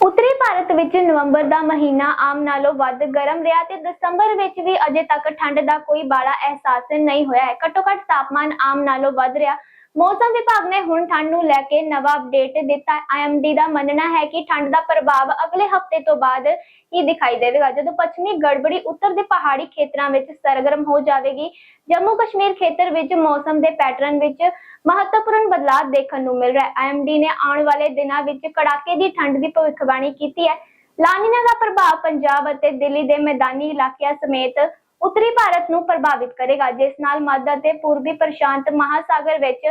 ਉੱਤਰੀ ਭਾਰਤ ਵਿੱਚ ਨਵੰਬਰ ਦਾ ਮਹੀਨਾ ਆਮ ਨਾਲੋਂ ਵੱਧ ਗਰਮ ਰਿਹਾ ਤੇ ਦਸੰਬਰ ਵਿੱਚ ਵੀ ਅਜੇ ਤੱਕ ਠੰਡ ਦਾ ਕੋਈ ਬਾੜਾ ਅਹਿਸਾਸ ਨਹੀਂ ਹੋਇਆ ਹੈ। ਘੱਟੋ ਘੱਟ ਤਾਪਮਾਨ ਆਮ ਨਾਲੋਂ ਵੱਧ ਰਿਹਾ। ਮੌਸਮ ਵਿਭਾਗ ਨੇ ਹੁਣ ਠੰਡ ਨੂੰ ਲੈ ਕੇ ਨਵਾਂ ਅਪਡੇਟ ਦਿੱਤਾ। ਆਈਐਮਡੀ ਦਾ ਮੰਨਣਾ ਹੈ ਕਿ ਠੰਡ ਦਾ ਪ੍ਰਭਾਵ ਅਗਲੇ ਹਫ਼ਤੇ ਤੋਂ ਬਾਅਦ ਹੀ ਦਿਖਾਈ ਦੇਵੇਗਾ। ਜਦੋਂ ਪੱਛਮੀ ਗੜਬੜੀ ਉੱਤਰ ਦੇ ਪਹਾੜੀ ਖੇਤਰਾਂ ਵਿੱਚ ਸਰਗਰਮ ਹੋ ਜਾਵੇਗੀ, ਜੰਮੂ ਕਸ਼ਮੀਰ ਖੇਤਰ ਵਿੱਚ ਮੌਸਮ ਦੇ ਪੈਟਰਨ ਵਿੱਚ ਮਹੱਤਵਪੂਰਨ ਬਦਲਾਅ ਦੇਖਣ ਨੂੰ ਮਿਲ ਰਿਹਾ ਹੈ। ਆਈਐਮਡੀ ਨੇ ਆਉਣ ਵਾਲੇ ਦਿਨਾਂ ਵਿੱਚ ਕੜਾਕੇ ਦੀ ਠੰਡ ਦੀ ਭਵਿੱਖਬਾਣੀ ਕੀਤੀ ਹੈ। ਲਾਨੀਨਾ ਦਾ ਪ੍ਰਭਾਵ ਪੰਜਾਬ ਅਤੇ ਦਿੱਲੀ ਦੇ ਮੈਦਾਨੀ ਇਲਾਕਿਆਂ ਸਮੇਤ ਉੱਤਰੀ ਭਾਰਤ ਨੂੰ ਪ੍ਰਭਾਵਿਤ ਕਰੇਗਾ। ਜਿਸ ਨਾਲ ਮੱਧ ਅਤੇ ਪੂਰਬੀ ਪ੍ਰਸ਼ਾਂਤ ਮਹਾਸਾਗਰ ਵਿੱਚ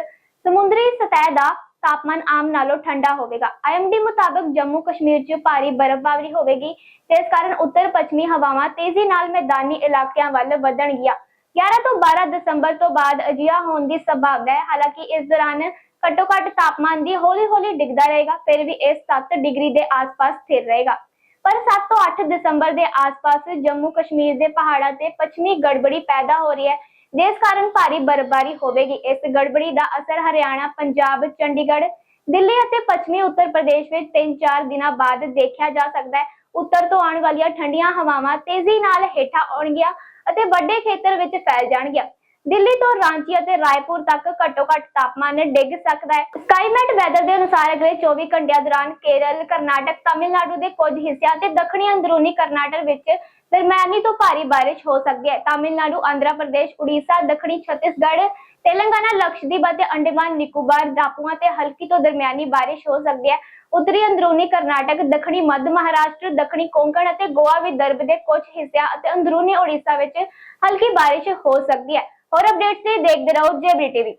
ਸਮੁੰਦਰੀ ਸਤਹ ਦਾ ਤਾਪਮਾਨ ਆਮ ਨਾਲੋਂ ਠੰਡਾ ਹੋਵੇਗਾ। ਆਈਐਮਡੀ ਮੁਤਾਬਕ ਜੰਮੂ ਕਸ਼ਮੀਰ 'ਚ ਭਾਰੀ ਬਰਫ਼ਬਾਰੀ ਹੋਵੇਗੀ ਤੇ ਇਸ ਕਾਰਨ ਉੱਤਰ ਪੱਛਮੀ ਹਵਾਵਾਂ ਤੇਜ਼ੀ ਨਾਲ ਮੈਦਾਨੀ ਇਲਾਕਿਆਂ ਵੱਲ ਵਧਣਗੀਆਂ। 11 ਤੋਂ 12 ਦਸੰਬਰ ਤੋਂ ਬਾਅਦ ਅਜਿਹਾ ਹੋਣ ਦੀ ਸੰਭਾਵਨਾ ਹੈ। ਹਾਲਾਂਕਿ ਇਸ ਦੌਰਾਨ ਘੱਟੋ ਘੱਟ ਤਾਪਮਾਨ ਦੀ ਹੌਲੀ-ਹੌਲੀ ਡਿੱਗਦਾ ਰਹੇਗਾ, ਫਿਰ ਵੀ ਇਹ 7 ਡਿਗਰੀ ਦੇ ਆਸ-ਪਾਸ ਸਥਿਰ ਰਹੇਗਾ। ਪਰ 7 ਤੋਂ 8 ਦਸੰਬਰ ਦੇ ਆਸ-ਪਾਸ ਜੰਮੂ ਕਸ਼ਮੀਰ ਦੇ ਪਹਾੜਾਂ ਤੇ ਪੱਛਮੀ ਗੜਬੜੀ ਪੈਦਾ ਹੋ ਰਹੀ ਹੈ। ਜਿਸ ਕਾਰਨ ਭਾਰੀ ਬਰਫ਼ਬਾਰੀ ਹੋਵੇਗੀ, ਇਸ ਗੜਬੜੀ ਦਾ ਅਸਰ ਹਰਿਆਣਾ, ਪੰਜਾਬ, ਚੰਡੀਗੜ੍ਹ, ਦਿੱਲੀ ਅਤੇ ਪੱਛਮੀ ਉੱਤਰ ਪ੍ਰਦੇਸ਼ ਵਿੱਚ 3-4 ਦਿਨਾਂ ਬਾਅਦ ਦੇਖਿਆ ਜਾ ਸਕਦਾ ਹੈ। ਉੱਤਰ ਤੋਂ ਆਉਣ ਵਾਲੀਆਂ ਠੰਡੀਆਂ ਹਵਾਵਾਂ ਤੇਜ਼ੀ ਨਾਲ ਹੇਠਾਂ ਆਉਣਗੀਆਂ ਅਤੇ ਵੱਡੇ ਖੇਤਰ ਵਿੱਚ ਫੈਲ ਜਾਣਗੀਆਂ। ਦਿੱਲੀ ਤੋਂ ਰਾਂਚੀ ਅਤੇ ਰਾਏਪੁਰ ਤੱਕ ਘੱਟੋ ਘੱਟ ਤਾਪਮਾਨ ਡਿੱਗ ਸਕਦਾ ਹੈ। ਸਕਾਈਮੈਟ ਵੈਦਰ ਦੇ ਅਨੁਸਾਰ ਅਗਲੇ 24 ਘੰਟਿਆਂ ਦੌਰਾਨ ਕੇਰਲ, ਕਰਨਾਟਕ, ਤਾਮਿਲਨਾਡੂ ਦੇ ਕੁਝ ਹਿੱਸਿਆਂ ਤੇ ਦੱਖਣੀ ਅੰਦਰੂਨੀ ਕਰਨਾਟਕ ਵਿੱਚ ਦਰਮਿਆਨੀ ਤੋਂ ਭਾਰੀ ਬਾਰਿਸ਼ ਹੋ ਸਕਦੀ ਹੈ। ਤਾਮਿਲਨਾਡੂ, ਆਂਧਰਾ ਪ੍ਰਦੇਸ਼, ਉੜੀਸਾ, ਦੱਖਣੀ ਛੱਤੀਸਗੜ੍ਹ, ਤੇਲੰਗਾਨਾ, ਲਕਸ਼ਦੀਪ ਅਤੇ ਅੰਡੇਮਾਨ, ਨਿਕੋਬਾਰ ਟਾਪੂਆਂ ਤੇ ਹਲਕੀ ਤੋਂ ਦਰਮਿਆਨੀ ਬਾਰਿਸ਼ ਹੋ ਸਕਦੀ ਹੈ। ਉੱਤਰੀ ਅੰਦਰੂਨੀ ਕਰਨਾਟਕ, ਦੱਖਣੀ ਮੱਧ ਮਹਾਰਾਸ਼ਟਰ, ਦੱਖਣੀ ਕੋਂਕਣ ਅਤੇ ਗੋਆ ਵਿਦਰਭ ਦੇ ਕੁਝ ਹਿੱਸਿਆਂ ਅਤੇ ਅੰਦਰੂਨੀ ਉੜੀਸਾ ਵਿੱਚ ਹਲਕੀ ਬਾਰਿਸ਼ ਹੋ ਸਕਦੀ ਹੈ। ਹੋਰ ਅਪਡੇਟਸ ਲਈ ਦੇਖਦੇ ਰਹੋ ਜੇਬੀ ਟੀਵੀ।